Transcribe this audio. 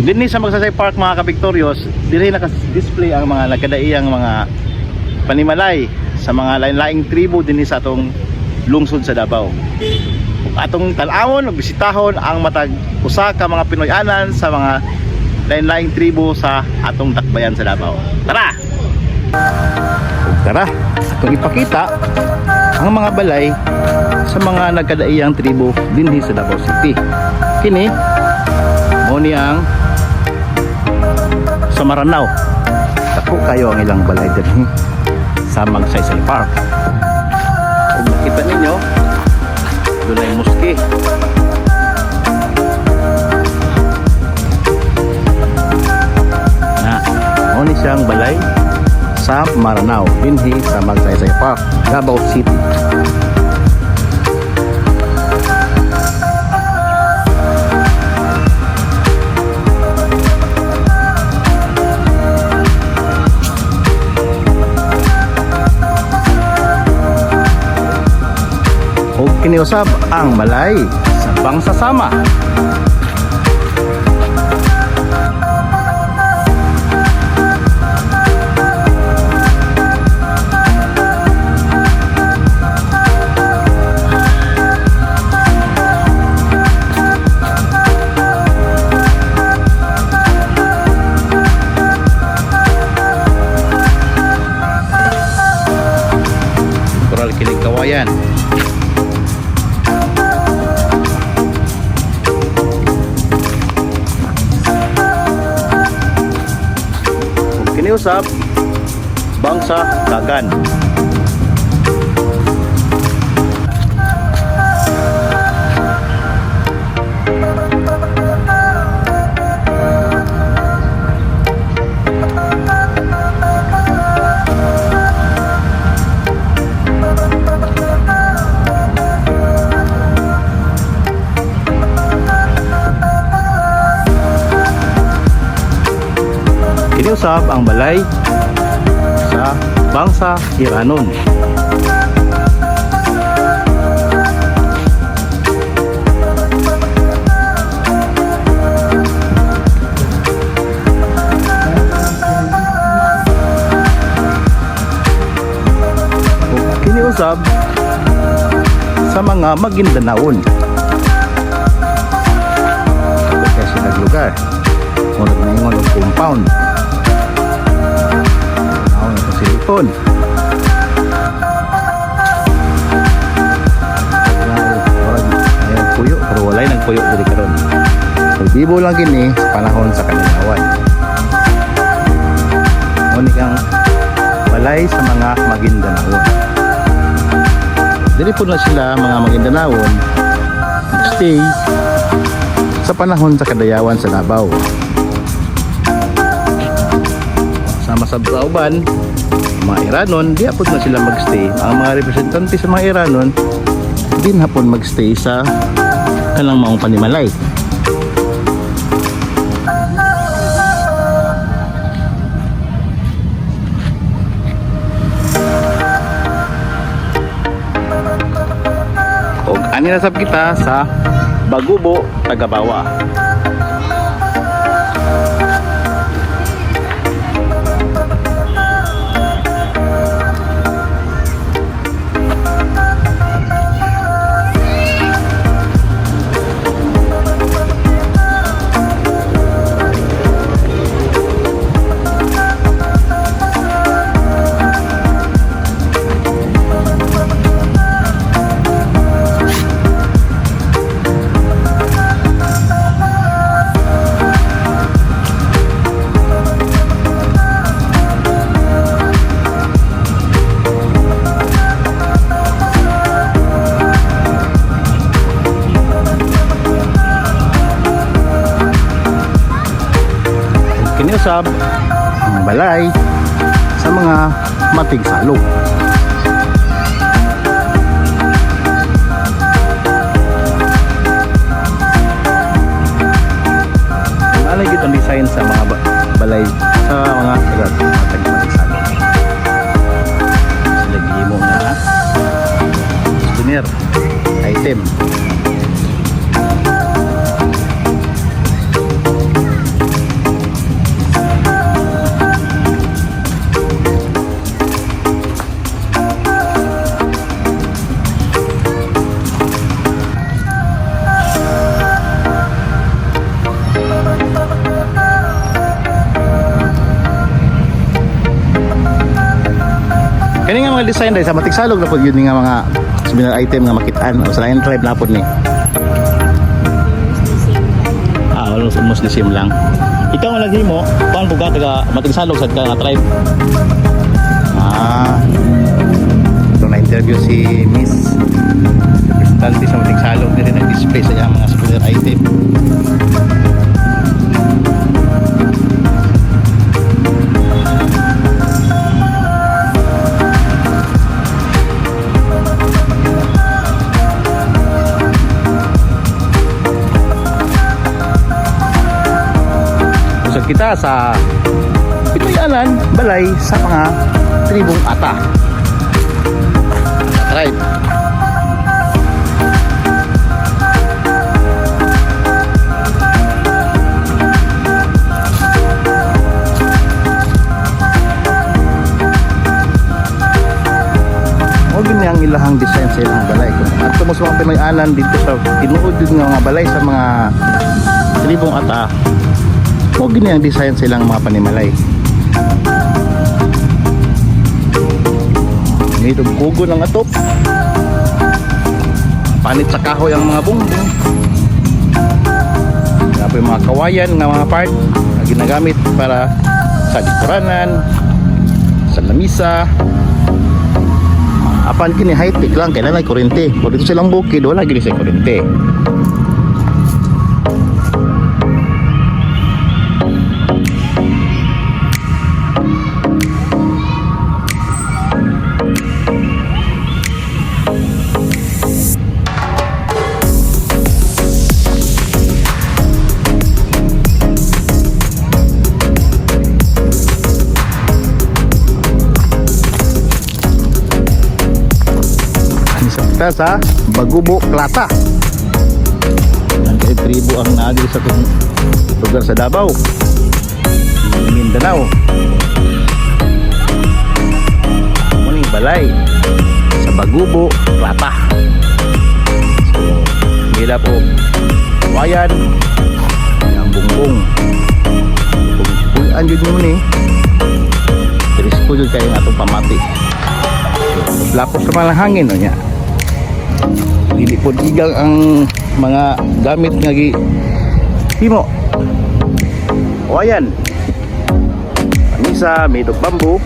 Dinhi sa Magsaysay Park mga kabiktoryos, diri naka-display ang mga nagkadaiyang mga panimalay sa mga lain-laing tribo dinhi sa atong lungsod sa Davao. Atong tan-awon ug bisitahon ang matag usa ka mga Pinoy-anan sa mga lain-laing tribo sa atong dakbayan sa Davao. Tara! Tara, atong ipakita ang mga balay sa mga nagkadaiyang tribo dinhi sa Davao City. Kini mo ang Maranao. Dako kayo ang ilang balay dinhi sa Magsaysay Park. Kung nakita ninyo, doon muski. Na, ni siyang balay sa Maranao, dinhi sa Magsaysay Park, Davao City. Ug kiniusab ang balay sa bangsasama. Coral Kilig Kawayan. Kung kiniusap, bangsa dagan. Kiniusap ang balay sa bangsa Iranon. Kiniusap sa mga Magindanaon. Kaya sila lugar. Murag na ingon og compound. Silipon. Ayan puyo, pero walay nang puyo diri karon. Pagbibo lang gini sa panahon sa kalinawan. Ngunit ang balay sa mga Maguindanaon. Dili po na sila mga Maguindanaon stay sa panahon sa kadayawan sa Davao. Sama sa Brauban, mga Iranon, di hapon na sila magstay. Ang mga representante sa mga Iranon, din hapon magstay sa kanang maong panimalay. O ani na sab kita sa Bagubo, Tagabawa. Kiniusab ang balay sa mga matig salog. Alay gid ang design sa mga ba- balay design dahil sa matigsalog na po yun nga mga similar item nga makitaan o sa lain tribe na po ni. Ah, almost, almost the same lang. Ikaw ang naghimo, kuan po ka taga matigsalog sa ka nga tribe. Ah. Ito na interview si Miss representante sa matigsalog na rin nag-display sa iyang mga similar item. Usap kita sa Pituyanan, Balay sa mga tribong Ata. O gini ang ilahang design sa ilang balay. At tumo sa mga Pinoy-anan dito sa tinuod nga mga balay sa mga tribong Ata. O gini ang design sa ilang mga panimalay. Nito kugo ng atop. Panit sa kahoy ang mga. Tapos yung mga kawayan nga mga part na ginagamit para sa likuranan, sa lamisa. Apan kini high tech lang kailan ay kurente. Kung dito silang bukid wala gini sa kurente. Kita sa Bagubo Plata. Ang kay tribo ang naadil sa lugar sa Davao. Mindanao. Muni balay sa Bagubo Plata. So, nila po wayan ang bungbong. Kung pulaan yun mo ni, Tiris po yun kayo ng atong pamati. Lapos naman ang hangin no niya. Dili igang ang mga gamit nga gi himo. O ayan. Kamisa, made of bamboo.